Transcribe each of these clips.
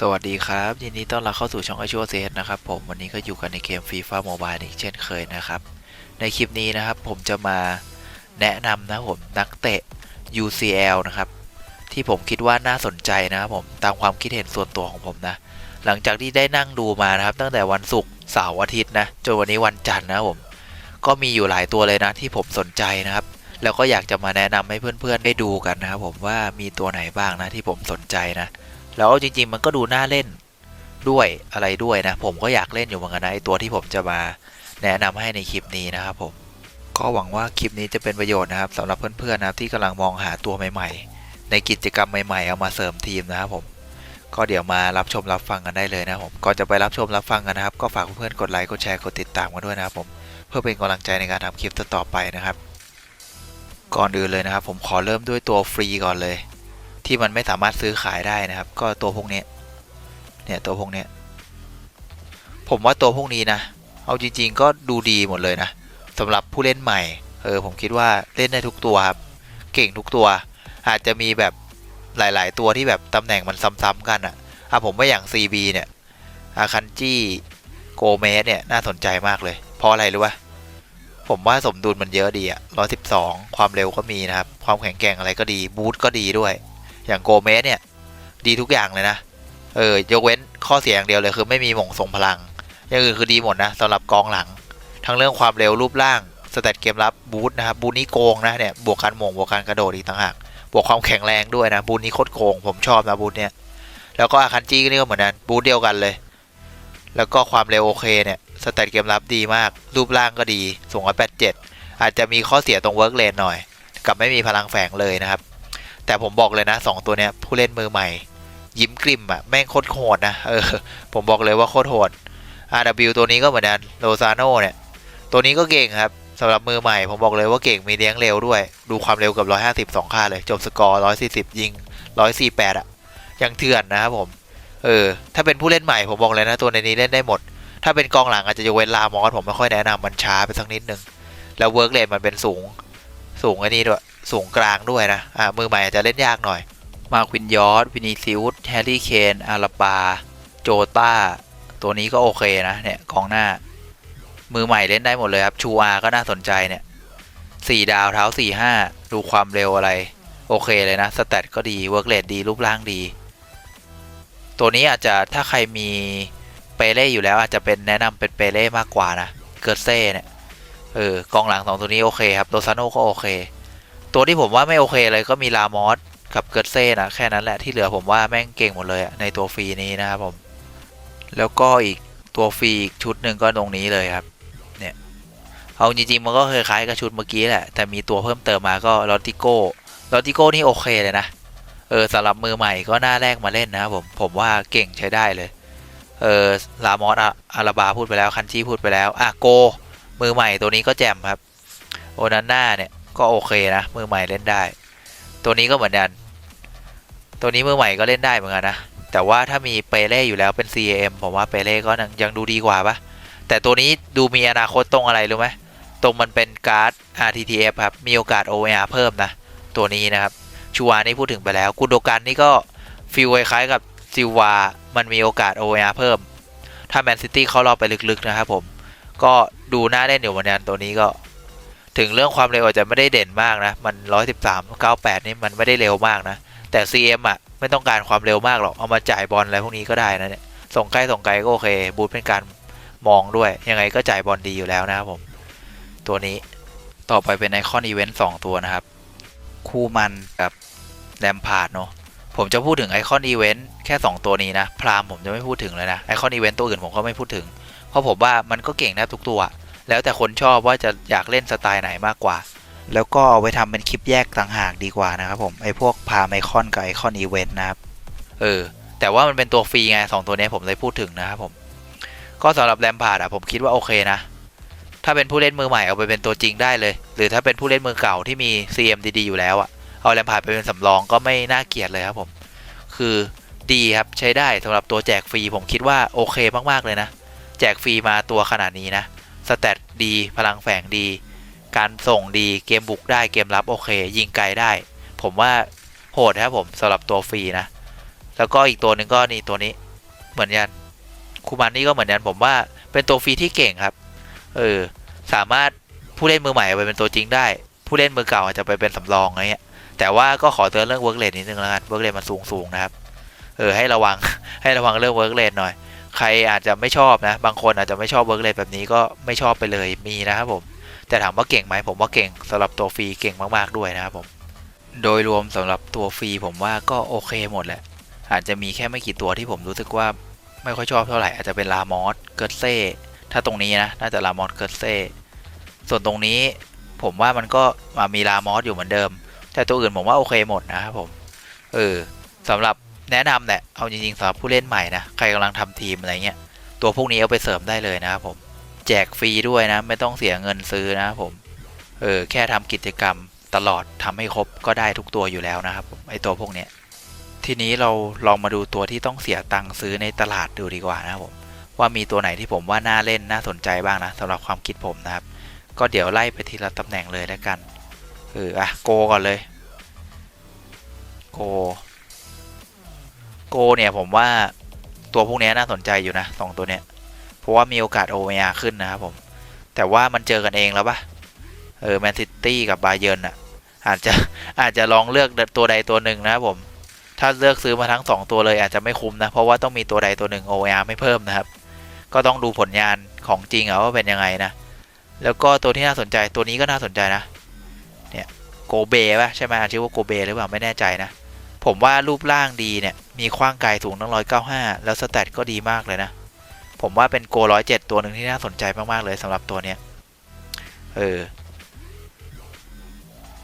สวัสดีครับยินดีต้อนรับเข้าสู่ช่องไอชัวเซตนะครับผมวันนี้ก็อยู่กันในเกม FIFA Mobile อีกเช่นเคยนะครับ ในคลิปนี้นะครับผมจะมาแนะนำนะผมนักเตะ UCL นะครับ ที่ผมคิดว่าน่าสนใจนะครับผมตามความคิดเห็นส่วนตัวของผมนะ หลังจากที่ได้นั่งดูมานะครับ ตั้งแต่วันศุกร์เสาร์อาทิตย์นะจนวันนี้วันจันทร์นะผมก็มีอยู่หลายตัวเลยนะที่ผมสนใจนะครับ แล้วก็อยากจะมาแนะนำให้เพื่อนๆได้ดูกันนะครับผมว่ามีตัวไหนบ้างนะที่ผมสนใจนะ แล้วจริง ๆ มันก็ดูน่าเล่นด้วยอะไรด้วยนะ ผมก็อยากเล่นอยู่เหมือนกันนะไอตัวที่ผมจะมาแนะนำให้ในคลิปนี้นะครับผมก็หวังว่าคลิปนี้จะเป็นประโยชน์นะครับสำหรับเพื่อนๆนะครับที่กำลังมองหาตัวใหม่ ๆ ในกิจกรรมใหม่ๆเอามาเสริมทีมนะครับผมก็เดี๋ยวมารับชมรับฟังกันได้เลยนะครับผมก่อนจะไปรับชมรับฟังกันนะครับ ก็ฝากเพื่อนๆกดไลค์กดแชร์กดติดตามกันด้วยนะครับผมเพื่อเป็นกำลังใจในการทำคลิปต่อๆไปนะครับ ก่อนอื่นเลยนะครับ ผมขอเริ่มด้วยตัวฟรีก่อนเลย ที่มันไม่สามารถซื้อขายได้นะครับ ก็ตัวพวกนี้เนี่ยตัวพวกนี้ผมว่าตัวพวกนี้นะ เอาจริง ๆ ก็ดูดีหมดเลยนะสำหรับผู้เล่นใหม่เออผมคิดว่าเล่นได้ทุกตัวครับเก่งทุกตัว อาจจะมีแบบหลาย ๆ ตัวที่แบบตำแหน่งมันซ้ำๆกันอะ่ะอะผมว่าอย่าง CB เนี่ยอาคันจี้โกเมสเนี่ยน่าสนใจมากเลย เพราะอะไรรู้ปะผมว่าสมดุลมันเยอะดีอะร้อยสิบสองความเร็วก็มีนะครับ ความแข็งแกร่งอะไรก็ดี บูทก็ดีด้วย อย่างโกเมสเนี่ย ดีทุกอย่างเลยนะ เออยกเว้นข้อเสียอย่างเดียวเลยคือไม่มีหม่งทรงพลัง อย่างอื่นคือดีหมดนะสำหรับกองหลัง ทั้งเรื่องความเร็วรูปร่างสเตตเกมรับบูทนะครับบูทนี้โกงนะเนี่ยบวกการหม่งบวกการกระโดดอีกต่างหากบวกความแข็งแรงด้วยนะบูทนี้โคตรโกงผมชอบนะบูทเนี่ยแล้วก็อาคันจี้นี่ก็เหมือนกันบูทเดียวกันเลย แล้วก็ความเร็วโอเคเนี่ยสเตตเกมรับดีมาก รูปร่างก็ดีสูงร้อยแปดเจ็ดอาจจะมีข้อเสียตรงเวิร์กเลนหน่อย กับไม่มีพลังแฝงเลยนะครับ แต่ผมบอกเลยนะสองตัวเนี้ยผู้เล่นมือใหม่ ยิ้มกลิ่มอะแม่งโคตรโหดนะเออผมบอกเลยว่าโคตรโหด RW ตัวนี้ก็เหมือนกันโลซาโนเนี่ยตัวนี้ก็เก่งครับสำหรับมือใหม่ ผมบอกเลยว่าเก่งมีเลี้ยงเร็วด้วย ดูความเร็วกับ 150 2ค่าเลย จบสกอร์ 140 ยิง 148 อะ ยังเถื่อนนะครับผม เออ ถ้าเป็นผู้เล่นใหม่ผมบอกเลยนะ ตัวในนี้เล่นได้หมด ถ้าเป็นกองหลังอาจจะยกเว้นลามอสผมไม่ค่อยแนะนำมันช้าไปสักนิดนึง แล้วเวิร์กเลนมันเป็นสูง สูงอ้นี่ด้วย สูงกลางด้วยนะ อ่า มือใหม่อาจจะเล่นยากหน่อย มาควินยอร์ดวินิซิอุสแฮร์รี่เคนอาราบา โจตาตัวนี้ก็โอเคนะเนี่ยกองหน้า มือใหม่เล่นได้หมดเลยครับ ชูอาก็น่าสนใจเนี่ยสี่ดาวเท้าสี่ห้าดูความเร็วอะไร โอเคเลยนะสแตทก็ดีเวิร์กเลดดีรูปร่างดี ตัวนี้อาจจะถ้าใครมีเปเล่อยู่แล้วอาจจะเป็นแนะนำเป็นเปเล่มากกว่านะเกิร์เซ่เนี่ย เออกองหลังสองตัวนี้โอเคครับโดซานโนก็โอเค ตัวที่ผมว่าไม่โอเคเลยก็มีลามอสกับเกิร์เซ่นะแค่นั้นแหละที่เหลือผมว่าแม่งเก่งหมดเลยในตัวฟรีนี้นะครับผม แล้วก็อีกตัวฟรีอีกชุดหนึ่งก็ตรงนี้เลยครับ เนี่ย เอาจริงๆมันก็คล้ายๆกับชุดเมื่อกี้แหละ แต่มีตัวเพิ่มเติมมาก็ลอติโก้ลอติโก้นี่โอเคเลยนะ เออสำหรับมือใหม่ก็น่าแรกมาเล่นนะครับผม ผมว่าเก่งใช้ได้เลย เออลามอสอาราบาพูดไปแล้วคันชี่พูดไปแล้วอะโก มือใหม่ตัวนี้ก็แจ่มครับ โอนาน่าเนี่ยก็โอเคนะ มือใหม่เล่นได้ ตัวนี้ก็เหมือนกัน ตัวนี้มือใหม่ก็เล่นได้เหมือนกันนะ แต่ว่าถ้ามีเปเล่อยู่แล้วเป็น CAM ผมว่าเปเล่ก็ยังดูดีกว่าปะแต่ตัวนี้ดูมีอนาคตตรงอะไรรู้ไหมตรงมันเป็นการ์ด RTTF ครับ มีโอกาส OAR เพิ่มนะ ตัวนี้นะครับชูวนี่พูดถึงไปแล้วกุนโดกันนี่ก็ฟิลคล้ายๆกับซิวา มันมีโอกาส OAR เพิ่ม ถ้าแมนซิตี้เข้ารอบไปลึกๆนะครับผม ก็ดูน่าเล่นอยู่เหมือนกันตัวนี้ก็ ถึงเรื่องความเร็วอาจจะไม่ได้เด่นมากนะ มัน 113 98 นี่มันไม่ได้เร็วมากนะ แต่ CM อะไม่ต้องการความเร็วมากหรอก เอามาจ่ายบอลอะไรพวกนี้ก็ได้นะเนี่ย ส่งใกล้ส่งไกลก็โอเค บูทเป็นการมองด้วย ยังไงก็จ่ายบอลดีอยู่แล้วนะครับผม ตัวนี้ต่อไปเป็นไอคอนอีเวนต์2ตัวนะครับ คู่มันกับแรมพาดเนาะผมจะพูดถึงไอคอนอีเวนต์แค่ 2 ตัวนี้นะ พรามผมจะไม่พูดถึงเลยนะ ไอคอนอีเวนต์ตัวอื่นผมก็ไม่พูดถึง เพราะผมว่ามันก็เก่งแทบทุกตัว แล้วแต่คนชอบว่าจะอยากเล่นสไตล์ไหนมากกว่า แล้วก็เอาไว้ทำเป็นคลิปแยกต่างหากดีกว่านะครับผมไอพวกพาไอคอนกับไอคอนอีเวนต์นะครับเออแต่ว่ามันเป็นตัวฟรีไงสองตัวนี้ผมเลยพูดถึงนะครับผมก็สำหรับแรมพาร์ดอะผมคิดว่าโอเคนะถ้าเป็นผู้เล่นมือใหม่เอาไปเป็นตัวจริงได้เลย หรือถ้าเป็นผู้เล่นมือเก่าที่มี CM ดีๆอยู่แล้วอะเอาแรมพาร์ดไปเป็นสำรองก็ไม่น่าเกลียดเลยครับผม คือดีครับใช้ได้สำหรับตัวแจกฟรีผมคิดว่าโอเคมากๆเลยนะ แจกฟรีมาตัวขนาดนี้นะสเตตดี พลังแฝงดี การส่งดีเกมบุกได้เกมรับโอเค ยิงไกลได้ ผมว่าโหดครับผมสำหรับตัวฟรีนะ แล้วก็อีกตัวหนึ่งก็นี่ตัวนี้เหมือนกันคูมันนี่ก็เหมือนกันผมว่าเป็นตัวฟรีที่เก่งครับ เออ สามารถผู้เล่นมือใหม่ไปเป็นตัวจริงได้ ผู้เล่นมือเก่าอาจจะไปเป็นสำรองอะไรเงี้ย แต่ว่าก็ขอเตือนเรื่องเวิร์กเลนนิดนึงแล้วกันเวิร์กเลนมันสูงสูงนะครับ เออให้ระวังให้ระวังเรื่องเวิร์กเลนหน่อย ใครอาจจะไม่ชอบนะ บางคนอาจจะไม่ชอบเวิร์กเลนแบบนี้ก็ไม่ชอบไปเลยมีนะครับผมแต่ถามว่าเก่งไหมผมว่าเก่งสำหรับตัวฟรีเก่งมากๆด้วยนะครับผมโดยรวมสำหรับตัวฟรีผมว่าก็โอเคหมดแหละ อาจจะมีแค่ไม่กี่ตัวที่ผมรู้สึกว่าไม่ค่อยชอบเท่าไหร่อาจจะเป็นลามอสเกิร์ตเซ่ถ้าตรงนี้นะน่าจะลามอสเกิร์ตเซ่ส่วนตรงนี้ผมว่ามันก็มามีลามอสอยู่เหมือนเดิม แต่ตัวอื่นผมว่าโอเคหมดนะครับผมเออสำหรับ แนะนำแหละเอาจริงๆสำหรับผู้เล่นใหม่นะใครกำลังทำทีมอะไรเงี้ยตัวพวกนี้เอาไปเสริมได้เลยนะครับผมแจกฟรีด้วยนะ ไม่ต้องเสียเงินซื้อนะครับผมเออแค่ทำกิจกรรมตลอดทำให้ครบก็ได้ทุกตัวอยู่แล้วนะครับไอตัวพวกเนี้ยทีนี้เราลองมาดูตัวที่ต้องเสียตังค์ซื้อในตลาดดูดีกว่านะครับผมว่ามีตัวไหนที่ผมว่าน่าเล่นน่าสนใจบ้างนะสำหรับความคิดผมนะครับ ก็เดี๋ยวไล่ไปทีละตำแหน่งเลยแล้วกันเอออะโกก่อนเลยโก โกเนี่ยผมว่าตัวพวกนี้น่าสนใจอยู่นะสองตัวเนี้ยเพราะว่ามีโอกาส OVR ขึ้นนะครับผม แต่ว่ามันเจอกันเองแล้วปะเออแมนซิตี้กับบาเยิร์นอะ อาจจะอาจจะลองเลือกตัวใดตัวหนึ่งนะครับผม ถ้าเลือกซื้อมาทั้ง 2 ตัวเลยอาจจะไม่คุ้มนะ เพราะว่าต้องมีตัวใดตัวหนึ่ง OVR ไม่เพิ่มนะครับ ก็ต้องดูผลงานของจริงอะว่าเป็นยังไงนะ แล้วก็ตัวที่น่าสนใจตัวนี้ก็น่าสนใจนะ เนี่ยโกเบป่ะใช่ไหมชื่อว่าโกเบหรือเปล่าไม่แน่ใจนะ ผมว่ารูปร่างดีเนี่ย มีขว้างไกลสูงตั้งร้อยเก้าห้าแล้วสแตทก็ดีมากเลยนะ ผมว่าเป็นโกร้อยเจ็ดตัวหนึ่งที่น่าสนใจมาก ๆ เลยสำหรับตัวเนี้ย เออ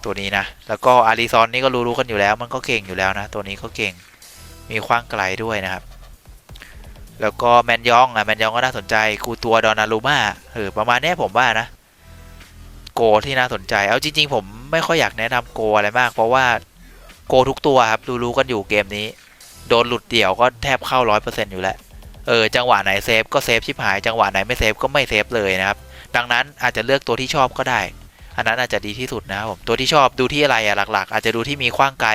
ตัวนี้นะ แล้วก็อาริซอนนี่ก็รู้ๆกันอยู่แล้ว มันก็เก่งอยู่แล้วนะ ตัวนี้ก็เก่ง มีขว้างไกลด้วยนะครับ แล้วก็แมนยองอะแมนยองก็น่าสนใจ กูตัวดอนารูมาเออประมาณนี้ผมว่านะ โกที่น่าสนใจ เอาจริง ๆ ผมไม่ค่อยอยากแนะนำโกอะไรมาก เพราะว่า โกทุกตัวครับรู้ๆกันอยู่เกมนี้ โดนหลุดเดี่ยวก็แทบเข้าร้อยเปอร์เซ็นต์อยู่แล้วเออจังหวะไหนเซฟก็เซฟชิบหายจังหวะไหนไม่เซฟก็ไม่เซฟเลยนะครับ ดังนั้นอาจจะเลือกตัวที่ชอบก็ได้ อันนั้นอาจจะดีที่สุดนะครับผมตัวที่ชอบดูที่อะไรอะหลัก ๆ อาจจะดูที่มีขว้างไกล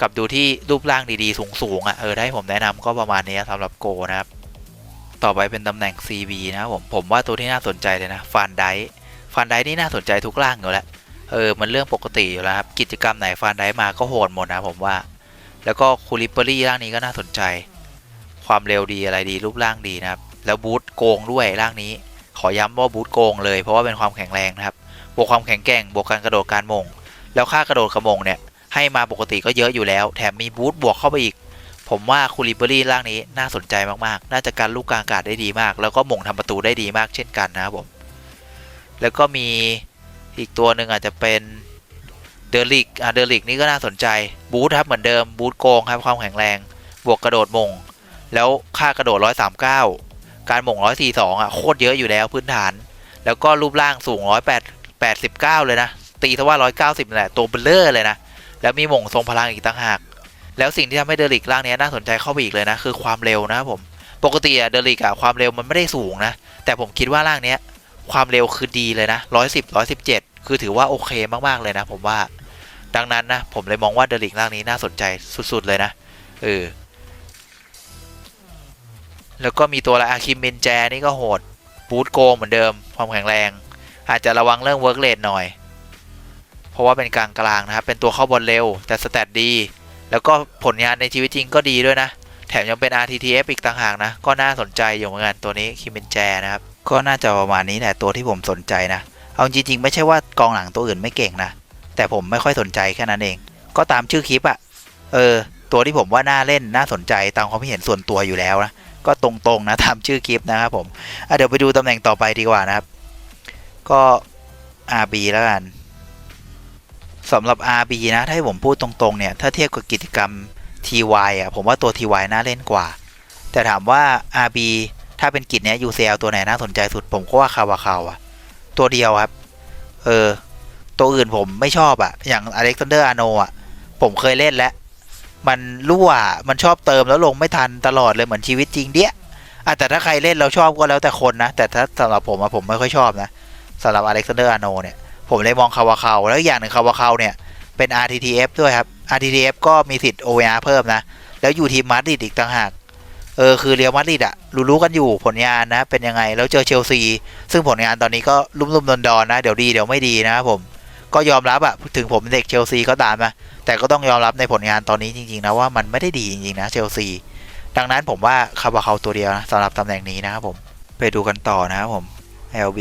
กับดูที่รูปร่างดีๆ สูงๆอะเออถ้าให้ผมแนะนำก็ประมาณนี้สำหรับโกนะครับ ต่อไปเป็นตำแหน่ง CB นะครับผมผมว่าตัวที่น่าสนใจเลยนะฟันไดฟันไดนี่น่าสนใจทุกร่างอยู่แล้ว เออ มันเรื่องปกติอยู่แล้วครับ กิจกรรมไหนฟันได้มาก็โหดหมดนะผมว่า แล้วก็คูลิเปอรี่ร่างนี้ก็น่าสนใจ ความเร็วดีอะไรดีรูปร่างดีนะครับ แล้วบูทโกงด้วยร่างนี้ ขอย้ำว่าบูทโกงเลย เพราะว่าเป็นความแข็งแรงนะครับ บวกความแข็งแกร่ง บวกการกระโดดการมง แล้วค่ากระโดดกระมงเนี่ย ให้มาปกติก็เยอะอยู่แล้ว แถมมีบูทบวกเข้าไปอีก ผมว่าคูลิเบอรี่ร่างนี้น่าสนใจมากๆ น่าจะการลูกกลางอากาศได้ดีมาก แล้วก็มงทำประตูได้ดีมากเช่นกันนะครับผม แล้วก็มี อีกตัวหนึ่งอาจจะเป็นเดลิกอะเดลิกนี่ก็น่าสนใจ บูทครับเหมือนเดิม บูทโกงครับความแข็งแรง บวกกระโดดมง แล้วค่ากระโดด 139 การมง 142 อะ โคตรเยอะอยู่แล้วพื้นฐาน แล้วก็รูปร่างสูง 189 เลยนะ ตีซะว่า 190แหละ ตัวเบลเลอร์เลยนะ แล้วมีมงทรงพลังอีกต่างหาก แล้วสิ่งที่ทำให้เดลิกร่างนี้น่าสนใจเข้าไปอีกเลยนะ คือความเร็วนะครับผม ปกติอะเดลิกอะความเร็วมันไม่ได้สูงนะ แต่ผมคิดว่าร่างเนี้ย ความเร็วคือดีเลยนะ110 117คือถือว่าโอเคมากๆเลยนะ ผมว่า ดังนั้นนะ ผมเลยมองว่าเดลิกร่างนี้น่าสนใจสุดๆเลยนะเออแล้วก็มีตัวละอาคิมเบนแจนี่ก็โหดบูทโกเหมือนเดิม ความแข็งแรง อาจจะระวังเรื่องเวิร์กเลดหน่อย เพราะว่าเป็นกลางกลางนะครับ เป็นตัวเข้าบอลเร็ว แต่สแตทดี แล้วก็ผลงานในชีวิตจริงก็ดีด้วยนะ แถมยังเป็น RTTF อีกต่างหากนะ ก็น่าสนใจอยู่เหมือนกันตัวนี้คิมเบนแจนะครับ ก็น่าจะประมาณนี้แหละตัวที่ผมสนใจนะ เอาจริงๆ ไม่ใช่ว่ากองหลังตัวอื่นไม่เก่งนะ แต่ผมไม่ค่อยสนใจแค่นั้นเอง ก็ตามชื่อคลิปอะเออ ตัวที่ผมว่าน่าเล่นน่าสนใจตามความเห็นส่วนตัวอยู่แล้วนะ ก็ตรงๆนะตามชื่อคลิปนะครับผมเดี๋ยวไปดูตำแหน่งต่อไปดีกว่านะครับ ก็ RB แล้วกันสำหรับ RB นะ ถ้าให้ผมพูดตรงๆเนี่ย ถ้าเทียบกับกิจกรรม TY อะผมว่าตัว TY น่าเล่นกว่า แต่ถามว่า RB ถ้าเป็นกิจเนี้ย UCL ตัวไหนน่าสนใจสุดผมก็ว่าคาวาคาวอะตัวเดียวครับ เออ ตัวอื่นผมไม่ชอบอะอย่างอเล็กซานเดอร์อาโนอะผมเคยเล่นแล้ว มันรั่วมันชอบเติมแล้วลงไม่ทันตลอดเลยเหมือนชีวิตจริงเดี้ยอะแต่ถ้าใครเล่นเราชอบก็แล้วแต่คนนะ แต่ถ้าสำหรับผมอะผมไม่ค่อยชอบนะสำหรับอเล็กซานเดอร์อาโนเนี่ยผมเลยมองคาวาคาวแล้วอีกอย่างหนึ่งคาวาคาวเนี่ยเป็น RTTF ด้วยครับ RTTF ก็มีสิทธิ์ OVR เพิ่มนะ แล้วอยู่ทีมมาดริดอีกต่างหาก เออคือเรียวมาดริดอะรู้ๆกันอยู่ผลงานนะ เป็นยังไงแล้วเจอเชลซี ซึ่งผลงานตอนนี้ก็ลุ่มๆดอนๆนะ เดี๋ยวดีเดี๋ยวไม่ดีนะครับผมก็ยอมรับอะถึงผมเป็นเด็กเชลซีก็ตามนะแต่ก็ต้องยอมรับในผลงานตอนนี้จริงๆนะว่ามันไม่ได้ดีจริงๆนะเชลซีดังนั้นผมว่าคาบาเขาตัวเดียวนะสำหรับตำแหน่งนี้นะครับผมไปดูกันต่อนะครับผม LB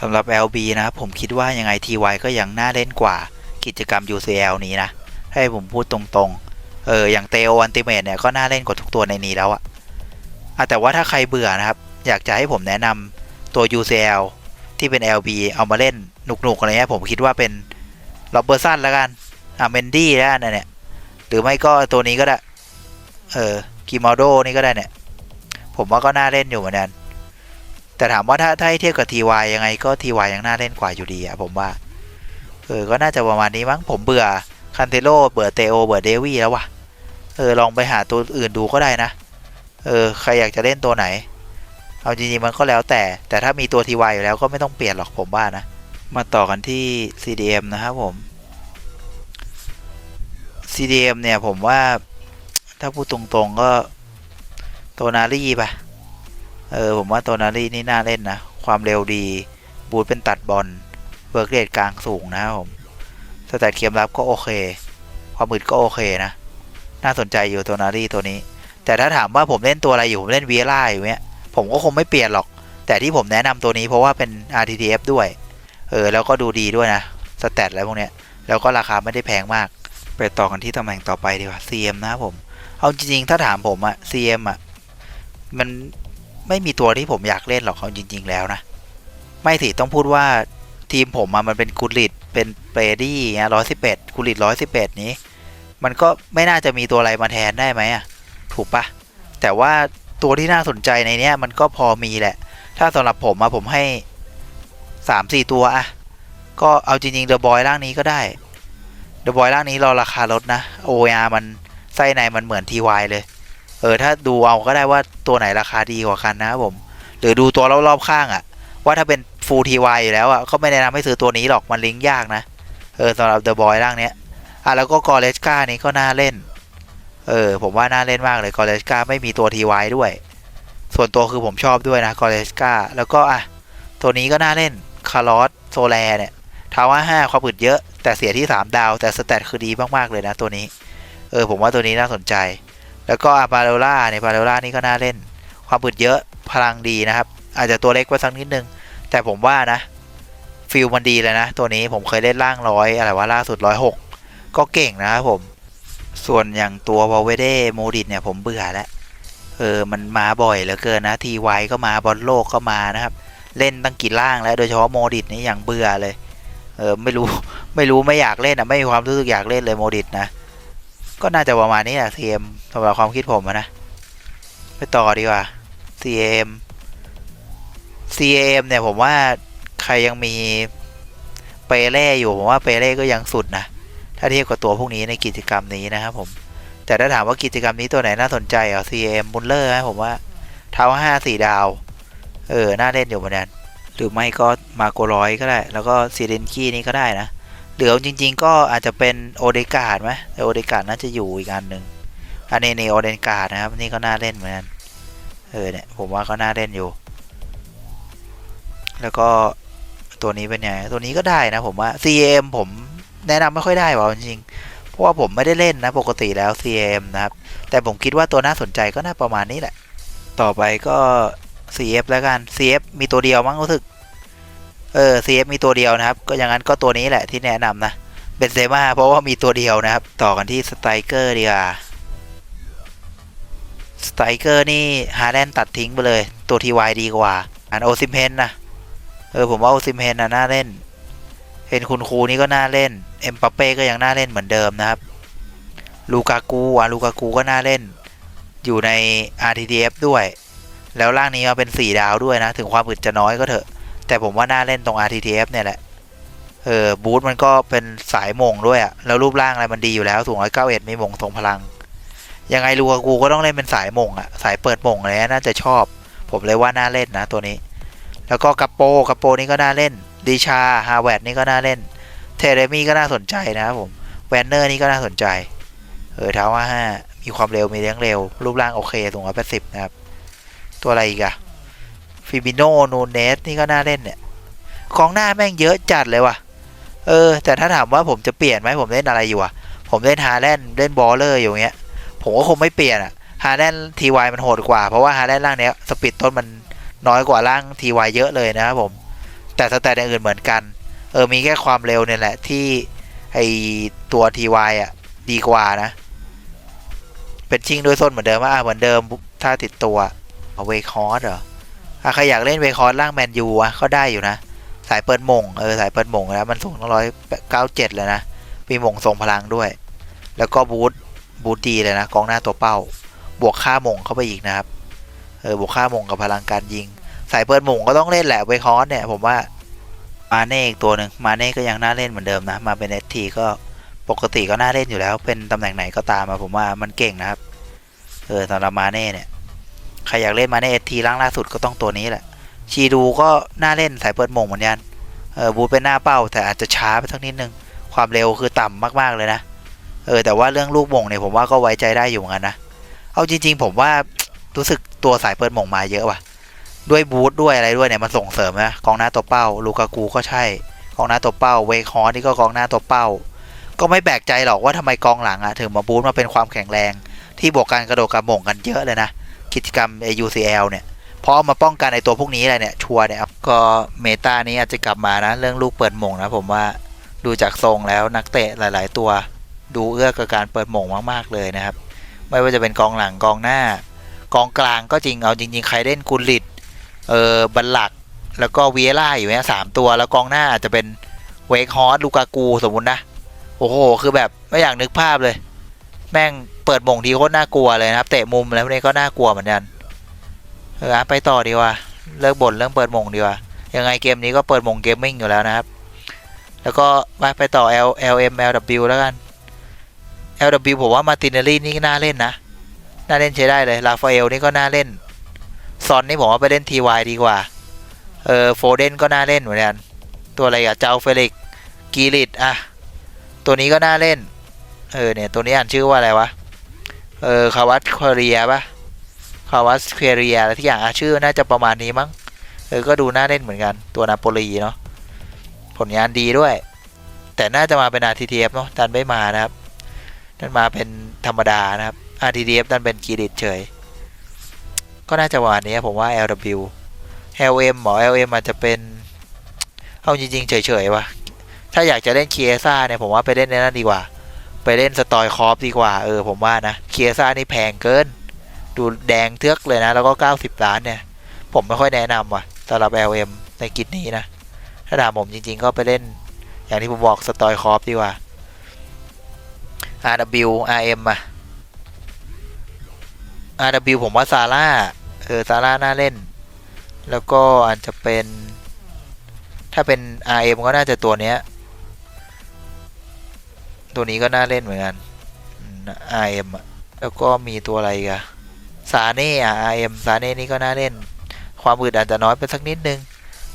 สำหรับ LB นะครับผมคิดว่ายังไง TY ก็ยังน่าเล่นกว่ากิจกรรม UCL นี้นะ ให้ผมพูดตรงๆ เอออย่างเตโออันติเมตเนี่ยก็น่าเล่นกว่าทุกตัวในนี้แล้วอะอะแต่ว่าถ้าใครเบื่อนะครับ อยากจะให้ผมแนะนำตัว UCL ที่เป็น LB เอามาเล่นหนุกๆอะไรเงี้ยผมคิดว่าเป็นโรเบอร์สันแล้วกันอะเมนดี้แล้วกันะเนี่ยหรือไม่ก็ตัวนี้ก็ได้ เออกิมาโดนี่ก็ได้เนี่ย ผมว่าก็น่าเล่นอยู่เหมือนกันแต่ถามว่าถ้าถ้าให้เทียบกับ TY ยังไงก็ TY ยังน่าเล่นกว่าอยู่ดีอะผมว่าเออก็น่าจะประมาณนี้มั้งผมเบื่อคันเทโลเบื่อเตโอเบื่อเดวี่แล้วว่ะ เออลองไปหาตัวอื่นดูก็ได้นะ เออใครอยากจะเล่นตัวไหน เอาจริงๆมันก็แล้วแต่ แต่ถ้ามีตัว TY อยู่แล้วก็ไม่ต้องเปลี่ยนหรอกผมว่านะ มาต่อกันที่ CDM นะครับผม CDM เนี่ยผมว่าถ้าพูดตรงๆก็โตนารี่ปะเออผมว่าโตนารีนี่น่าเล่นนะ ความเร็วดี บูทเป็นตัดบอลเวิร์กเรทกลางสูงนะครับผมสแตทเกมรับก็โอเค ความอึดก็โอเคนะ น่าสนใจอยู่โตนารีตัวนี้ แต่ถ้าถามว่าผมเล่นตัวอะไรอยู่ผมเล่นเวียร่าอยู่เนี้ยผมก็คงไม่เปลี่ยนหรอก แต่ที่ผมแนะนำตัวนี้เพราะว่าเป็น RTTF ด้วย เออ แล้วก็ดูดีด้วยนะสแตทอะไรพวกเนี้ย แล้วก็ราคาไม่ได้แพงมาก ไปต่อกันที่ตำแหน่งต่อไปดีกว่า CM นะผม เอาจริงๆ ถ้าถามผมอะ CM อะมันไม่มีตัวที่ผมอยากเล่นหรอกเอาจริง ๆ แล้วนะ ไม่สิต้องพูดว่าทีมผมอะมันเป็นกุลิตเป็นเปรดี้เงี้ยร้อยสิบเอ็ดกุลิตร้อยสิบเอ็ดนี้ มันก็ไม่น่าจะมีตัวอะไรมาแทนได้ไหมอะถูกปะแต่ว่าตัวที่น่าสนใจในเนี้ยมันก็พอมีแหละ ถ้าสำหรับผมอะผมให้สามสี่ตัวอะก็เอาจริงๆเดอะบอยร่างนี้ก็ได้เดอะบอยร่างนี้รอราคาลดนะโอ OR มันไส้ในมันเหมือน TY เลย เออ ถ้าดูเอาก็ได้ว่าตัวไหนราคาดีกว่ากันนะครับผม หรือดูตัวรอบๆข้างอะว่าถ้าเป็น Full TY อยู่แล้วอะก็ไม่แนะนำให้ซื้อตัวนี้หรอกมันลิงก์ยากนะ เออสำหรับ The Boy ร่างเนี้ย อะแล้วก็กอเลสกานี้ก็น่าเล่น เออ ผมว่าน่าเล่นมากเลยกอเลสกาไม่มีตัว TY ด้วย ส่วนตัวคือผมชอบด้วยนะกอเลสกาแล้วก็อะตัวนี้ก็น่าเล่นคาร์ลอสโซแลเนี่ยทาว่าห้าความอึดเยอะ แต่เสียที่ 3 ดาว แต่สแตทคือดีมากๆเลยนะตัวนี้ เออ ผมว่าตัวนี้น่าสนใจ แล้วก็อาบาโลล่าเนี่ยบาโลล่านี่ก็น่าเล่น ความอึดเยอะพลังดีนะครับ อาจจะตัวเล็กไปสักนิดนึง แต่ผมว่านะฟิลมันดีเลยนะ ตัวนี้ผมเคยเล่นล่างร้อยอะไรว่าล่าสุดร้อยหก ก็เก่งนะครับผม ส่วนอย่างตัววอลเวเดโมดิตเนี่ยผมเบื่อแล้วเออมันมาบ่อยเหลือเกินนะทีไวก็มาบอลโลกก็มานะครับ เล่นตั้งกี่ล่างแล้วโดยเฉพาะโมดิตนี่อย่างเบื่อเลยเออไม่รู้ไม่รู้ไม่อยากเล่นอะไม่มีความรู้สึกอยากเล่นเลยโมดิตนะก็น่าจะประมาณนี้แหละ CM สำหรับความคิดผมนะไปต่อดีกว่า CM CM เนี่ยผมว่าใครยังมีเปเล่อยู่ผมว่าเปเล่ก็ยังสุดนะ ถ้าเทียบกับตัวพวกนี้ในกิจกรรมนี้นะครับผม แต่ถ้าถามว่ากิจกรรมนี้ตัวไหนน่าสนใจอะ CM บุลเลอร์นะผมว่าเท้าห้าสี่ดาว เออ น่าเล่นอยู่เหมือนกันหรือไม่ก็มาโกร้อยก็ได้ แล้วก็ซีเรนคีนี่ก็ได้นะเหลือจริง ๆ ก็อาจจะเป็นโอเดกาดไหมแต่โอเดกาดน่าจะอยู่อีกอันหนึ่งอันนี้นี่โอเดกาดนะครับ นี่ก็น่าเล่นเหมือนกันเออเนี่ยผมว่าก็น่าเล่นอยู่ แล้วก็ตัวนี้เป็นไงตัวนี้ก็ได้นะผมว่า CM ผม แนะนำไม่ค่อยได้ว่ะจริงเพราะว่าผมไม่ได้เล่นนะปกติแล้ว CM นะครับ แต่ผมคิดว่าตัวน่าสนใจก็น่าประมาณนี้แหละ ต่อไปก็ CF แล้วกัน CF มีตัวเดียวมั้งรู้สึก เออ CF มีตัวเดียวนะครับ ก็อย่างนั้นก็ตัวนี้แหละที่แนะนำนะเบนเซม่าเพราะว่ามีตัวเดียวนะครับ ต่อกันที่สไตรเกอร์ดีกว่าสไตรเกอร์นี่ฮาแลนตัดทิ้งไปเลย ตัวทีวายดีกว่า อันโอซิมเพนนะเออผมว่าโอซิมเพนนะน่าเล่น เห็นคุณครูนี่ก็น่าเล่น เอ็มปาเป้ก็ยังน่าเล่นเหมือนเดิมนะครับ ลูกากูอะลูกากูก็น่าเล่น อยู่ใน RTTF ด้วย แล้วร่างนี้มาเป็น 4 ดาวด้วยนะ ถึงความอึดจะน้อยก็เถอะ แต่ผมว่าน่าเล่นตรง RTTF เนี่ยแหละ เออบูธมันก็เป็นสายมงด้วยอะแล้วรูปร่างอะไรมันดีอยู่แล้วสูงร้อยเก้าเอ็ดมีมงทรงพลัง ยังไงลูกากูก็ต้องเล่นเป็นสายมงอะสายเปิดมงอะไรน่าจะชอบ ผมเลยว่าน่าเล่นนะตัวนี้ แล้วก็กระโปกระโปนี่ก็น่าเล่น ดิชาฮาวเวดนี่ก็น่าเล่น เทเรมี่ก็น่าสนใจนะครับผม แวนเนอร์นี่ก็น่าสนใจ เออเท้าว่าห้ามีความเร็วมีเลี้ยงเร็ว รูปร่างโอเคสูงร้อยแปดสิบนะครับ ตัวอะไรอีกอะฟิบิโนโนเนสนี่ก็น่าเล่นเนี่ยกองหน้าแม่งเยอะจัดเลยว่ะ เออ แต่ถ้าถามว่าผมจะเปลี่ยนไหมผมเล่นอะไรอยู่อะผมเล่นฮาแลนด์เล่นบอลเลอร์อยู่เงี้ย ผมก็คงไม่เปลี่ยนอะฮาแลนด์ทีวายมันโหดกว่า เพราะว่าฮาแลนด์ร่างเนี้ยสปีดต้นมันน้อยกว่าร่างทีวายเยอะเลยนะครับผม แต่สแตทอย่างอื่นเหมือนกัน เออมีแค่ความเร็วเนี่ยแหละที่ไอตัวทีวอะดีกว่านะ เป็นชิงด้วยส้นเหมือนเดิมว่าเหมือนเดิมถ้าติดตัวเวคอร์สเหรออะใครอยากเล่นเวคอร์สร่างแมนยูอะก็ได้อยู่นะ สายเปิดมงเออสายเปิดมงแล้วมันสูงตั้งร้อยเก้าเจ็ดเลยนะมีมงทรงพลังด้วย แล้วก็บูทบูทดีเลยนะกองหน้าตัวเป้า บวกค่ามงเข้าไปอีกนะครับ เออบวกค่ามงกับพลังการยิง สายเปิดมงก็ต้องเล่นแหละเวคอสเนี่ย ผมว่ามาเน่อีกตัวหนึ่งมาเน่ก็ยังน่าเล่นเหมือนเดิมนะ มาเป็นเอทีก็ปกติก็น่าเล่นอยู่แล้ว เป็นตำแหน่งไหนก็ตามมาผมว่ามันเก่งนะครับเออสำหรับมาเน่เนี่ยใครอยากเล่นมาเน่เอทีร่างล่าสุดก็ต้องตัวนี้แหละ ชีดูก็น่าเล่นสายเปิดมงเหมือนกันเออบูเป็นหน้าเป้าแต่อาจจะช้าไปสักนิดนึง ความเร็วคือต่ำมากๆเลยนะเออแต่ว่าเรื่องลูกมงเนี่ยผมว่าก็ไว้ใจได้อยู่เหมือนกันนะเอาจริง ๆ ผมว่ารู้สึกตัวสายเปิดมงมาเยอะว่ะ ด้วยบูทด้วยอะไรด้วยเนี่ยมันส่งเสริมนะกองหน้าตัวเป้า ลูกากูก็ใช่ กองหน้าตัวเป้า เวคอนี่ก็กองหน้าตัวเป้า ก็ไม่แปลกใจหรอกว่าทำไมกองหลังอะถึงมาบูทมาเป็นความแข็งแรง ที่บวกการกระโดดกระหม่งกันเยอะเลยนะ กิจกรรม UCL เนี่ยพอมาป้องกันในตัวพวกนี้อะไรเนี่ย ชัวร์เนี่ยครับก็เมตานี้อาจจะกลับมานะ เรื่องลูกเปิดหม่งนะผมว่าดูจากทรงแล้วนักเตะหลาย ๆ ตัว ดูเอื้อกับการเปิดหม่งมาก ๆ เลยนะครับ ไม่ว่าจะเป็นกองหลังกองหน้า กองกลางก็จริงเอาจริง ๆ ใครเล่นกุลลิต เออบัลลักแล้วก็เวียร่าอยู่เนี่ยสามตัวแล้วกองหน้าอาจจะเป็นเวคฮอสลูกากูสมมุตินะ โอ้โห คือแบบไม่อยากนึกภาพเลย แม่งเปิดมงทีโคตรน่ากลัวเลยนะครับ เตะมุมแล้วนี่ก็น่ากลัวเหมือนกันเออไปต่อดีกว่าเลิกบ่นเรื่องเปิดมงดีกว่ายังไงเกมนี้ก็เปิดมงเกมมิ่งอยู่แล้วนะครับ แล้วก็ไปไปต่อ L L M L W แล้วกัน L W ผมว่ามาตินเนอรี่นี่น่าเล่นนะ น่าเล่นใช้ได้เลยลาฟาเอลนี่ก็น่าเล่น ซอนนี่ผมว่าไปเล่น TY ดีกว่า เออโฟเดนก็น่าเล่นเหมือนกัน ตัวอะไรอะเจ้าเฟลิกกีริดอะตัวนี้ก็น่าเล่น เออเนี่ยตัวนี้อ่านชื่อว่าอะไรวะ เออคาวัตคเรียปะคาวัตเคเรียอะไรที่อย่างอะชื่อน่าจะประมาณนี้มั้ง เออก็ดูน่าเล่นเหมือนกัน ตัวนาโปลีเนาะ ผลงานดีด้วย แต่น่าจะมาเป็น RTTF เนาะดันไม่มานะครับดันมาเป็นธรรมดานะครับ RTTF ดันเป็นกีริดเฉย ก็น่าจะประมาณนี้ผมว่า LW LM หมอ LM อาจจะเป็นเอาจริงๆ เฉยๆวะถ้าอยากจะเล่นเคียซ่าเนี่ยผมว่าไปเล่นในนั้นดีกว่า ไปเล่นสตอยคอฟดีกว่า เออผมว่านะเคียซ่านี่แพงเกิน ดูแดงเทือกเลยนะ แล้วก็ 90 ล้านเนี่ย ผมไม่ค่อยแนะนำว่ะสำหรับ LM ในกิจนี้นะ ถ้าถามผมจริงๆ ก็ไปเล่น อย่างที่ผมบอกสตอยคอฟดีกว่า RW RM อะ RW ผมว่าซาร่า เออซาร่าน่าเล่น แล้วก็อาจจะเป็น ถ้าเป็น RM ก็น่าจะตัวเนี้ย ตัวนี้ก็น่าเล่นเหมือนกันอืม RM อะแล้วก็มีตัวอะไรกันซาเน่อะ RM ซาเน่นี่ก็น่าเล่น ความอึดอาจจะน้อยไปสักนิดนึง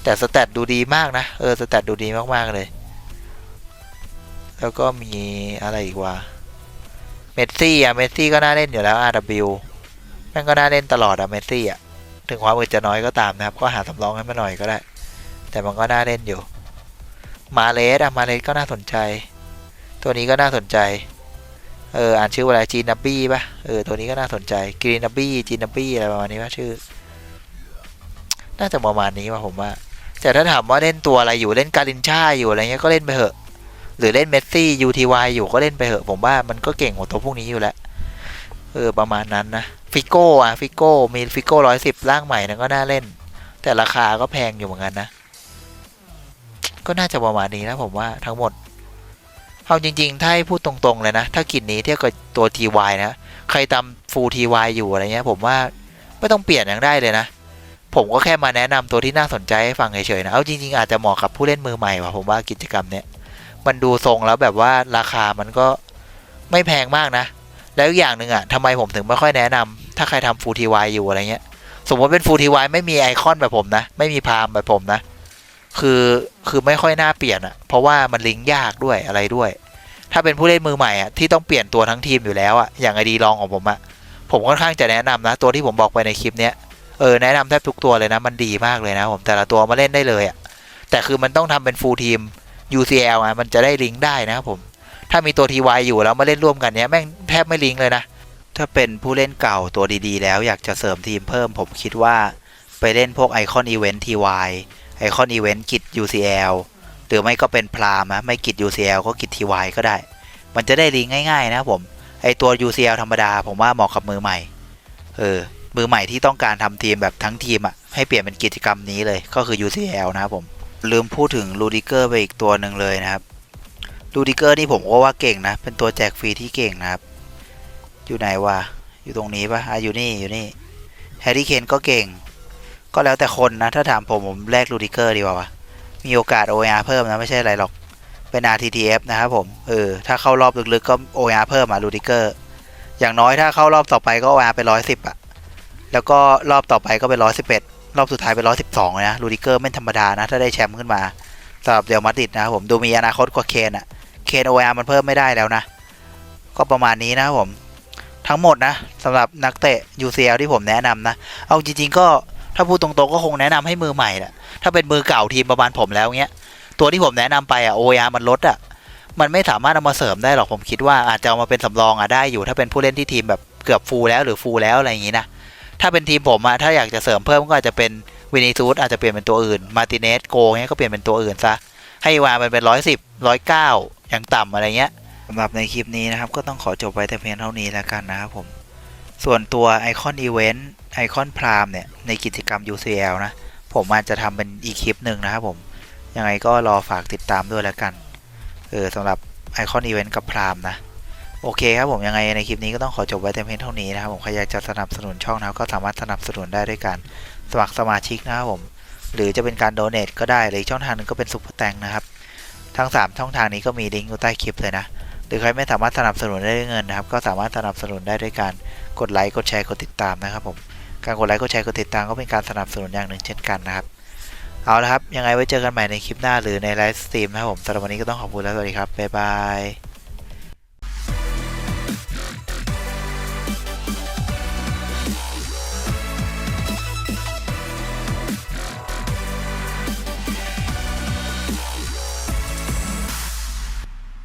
แต่สแตทดูดีมากนะ เออสแตทดูดีมากๆเลย แล้วก็มีอะไรอีกวะเมสซี่อะเมสซี่ก็น่าเล่นอยู่แล้ว RW แม่งก็น่าเล่นตลอดอะเมสซี่อะถึงความอึดจะน้อยก็ตามนะครับ ก็หาสำรองให้มาหน่อยก็ได้ แต่มันก็น่าเล่นอยู่ มาเลสอะมาเลสก็น่าสนใจ ตัวนี้ก็น่าสนใจ เอออ่านชื่อว่าอะไรจีนับบี้ปะเออตัวนี้ก็น่าสนใจกรีนับบี้จีนับบี้อะไรประมาณนี้ว่าชื่อ น่าจะประมาณนี้ว่าผมว่า แต่ถ้าถามว่าเล่นตัวอะไรอยู่เล่นการินชาอยู่อะไรเงี้ยก็เล่นไปเถอะหรือเล่นเมสซี่ UTY อยู่ก็เล่นไปเหอะผมว่ามันก็เก่งกว่าตัวพวกนี้อยู่แล้วเออประมาณนั้นนะ ฟิโก้อะฟิโก้มีฟิโก้ร้อยสิบร่างใหม่นะก็น่าเล่น แต่ราคาก็แพงอยู่เหมือนกันนะ ก็น่าจะประมาณนี้นะผมว่าทั้งหมด เอาจริง ๆ ถ้าให้พูดตรงๆเลยนะ ถ้ากินนี้เทียบกับตัว TY นะ ใครตามฟูล TY อยู่อะไรเงี้ย ผมว่าไม่ต้องเปลี่ยนอย่างได้เลยนะ ผมก็แค่มาแนะนำตัวที่น่าสนใจให้ฟังเฉยๆนะ เอาจริง ๆ อาจจะเหมาะกับผู้เล่นมือใหม่ว่ะผมว่ากิจกรรมเนี้ยมันดูทรงแล้วแบบว่าราคามันก็ไม่แพงมากนะ แล้วอย่างหนึ่งอะทำไมผมถึงไม่ค่อยแนะนำ ถ้าใครทำฟูทีวอยู่อะไรเงี้ย สมมติเป็นฟูทีวไม่มีไอคอนแบบผมนะ ไม่มีพามแบบผมนะ คือคือไม่ค่อยน่าเปลี่ยนอะ เพราะว่ามันลิงก์ยากด้วยอะไรด้วย ถ้าเป็นผู้เล่นมือใหม่อะที่ต้องเปลี่ยนตัวทั้งทีมอยู่แล้วอะอย่างไอดีลองของผมอะผมค่อนข้างจะแนะนำนะ ตัวที่ผมบอกไปในคลิปเนี้ยเออแนะนำแทบทุกตัวเลยนะ มันดีมากเลยนะผมแต่ละตัวมาเล่นได้เลยอะแต่คือมันต้องทำเป็นฟูลทีม UCL อะมันจะได้ลิงก์ได้นะครับผม ถ้ามีตัว TY อยู่แล้วมาเล่นร่วมกันเนี้ยแม่งแทบไม่ลิงก์เลยนะ ถ้าเป็นผู้เล่นเก่าตัวดีๆ แล้วอยากจะเสริมทีมเพิ่มผมคิดว่า ไปเล่นพวกไอคอนอีเวนต์ TY ไอคอนอีเวนต์กิจ UCL หรือไม่ก็เป็นพรามนะไม่กิจ UCL ก็กิจ TY ก็ได้ มันจะได้ลิงง่ายๆ นะผม ไอตัว UCL ธรรมดาผมว่าเหมาะกับมือใหม่ เออ มือใหม่ที่ต้องการทำทีมแบบทั้งทีมอะให้เปลี่ยนเป็นกิจกรรมนี้เลยก็คือ UCL นะครับผม ลืมพูดถึงลูดิเกอร์ไปอีกตัวหนึ่งเลยนะครับลูดิเกอร์นี่ผมก็ว่าเก่งนะ เป็นตัวแจกฟรีที่เก่งนะครับ อยู่ไหนวะ อยู่ตรงนี้ปะอะอยู่นี่อยู่นี่แฮร์รี่เคนก็เก่ง ก็แล้วแต่คนนะ ถ้าถามผมผมแลกลูดิเกอร์ดีกว่าวะมีโอกาส OR เพิ่มนะ ไม่ใช่อะไรหรอก เป็น RTTF นะครับผม เออ ถ้าเข้ารอบลึกๆก็ OR เพิ่มอะลูดิเกอร์ อย่างน้อยถ้าเข้ารอบต่อไปก็ OR ไปร้อยสิบอะ แล้วก็รอบต่อไปก็เป็นร้อยสิบเอ็ดรอบสุดท้ายเป็นร้อยสิบสองนะลูดิเกอร์ไม่ธรรมดานะ ถ้าได้แชมป์ขึ้นมาสำหรับเดลมาดริดนะครับผมดูมีอนาคตกว่าเคนอะเคนโอมันเพิ่มไม่ได้แล้วนะ ก็ประมาณนี้นะครับผม ทั้งหมดนะสำหรับนักเตะ UCL ที่ผมแนะนำนะ เอาจริง ๆ ก็ถ้าพูดตรงๆก็คงแนะนำให้มือใหม่แหละถ้าเป็นมือเก่าทีมประมาณผมแล้วเงี้ย ตัวที่ผมแนะนำไปอะโอยามันลดอะมันไม่สามารถเอามาเสริมได้หรอกผมคิดว่าอาจจะเอามาเป็นสำรองอะได้อยู่ ถ้าเป็นผู้เล่นที่ทีมแบบเกือบฟูลแล้วหรือฟูลแล้วอะไรอย่างงี้นะถ้าเป็นทีมผมอะถ้าอยากจะเสริมเพิ่มก็อาจจะเป็นวินิซูสอาจจะเปลี่ยนเป็นตัวอื่นมาติเนสโกเงี้ยก็เปลี่ยนเป็นตัวอื่นซะให้วามันเป็นร้อยสิบร้อยเก้าอย่างต่ำอะไรเงี้ยำหรับในคลิปนี้นะครับ ก็ต้องขอจบไว้แต่เพียงเท่านี้แล้วกันนะครับผม ส่วนตัวไอคอนอีเวนต์ไอคอนพรามเนี่ย ในกิจกรรม UCL นะ ผมอาจจะทำเป็นอีกคลิปหนึ่งนะครับผม ยังไงก็รอฝากติดตามด้วยแล้วกัน เออสำหรับไอคอนอีเวนต์กับพรามนะ โอเคครับผมยังไงในคลิปนี้ก็ต้องขอจบไว้แต่เพียงเท่านี้นะครับผมใครอยากจะสนับสนุนช่องนะครับก็สามารถสนับสนุนได้ด้วยการสมัครสมาชิกนะครับผม หรือจะเป็นการโดเน a ก็ได้หรือช่องทางหนึงก็เป็นซุปเปอร์แตงนะครับ ทั้ง 3 ช่องทางนี้ก็มีลิงก์อยู่ใต้คลิปเลยนะ รือใครไม่สามารถสนับสนุนได้ด้วยเงินนะครับ ก็สามารถสนับสนุนได้ด้วยการกดไลค์กดแชร์กดติดตามนะครับผมการกดไลค์กดแชร์กดติดตามก็เป็นการสนับสนุนอย่างหนึ่งเช่นกันนะครับ เอาละครับ ยังไงไว้เจอกันใหม่ในคลิปหน้าหรือในไลฟ์สตรีมนะครับผมสำหรับวันนี้ก็ต้องขอบคุณแล้วสวัสดีครับบ๊ายบาย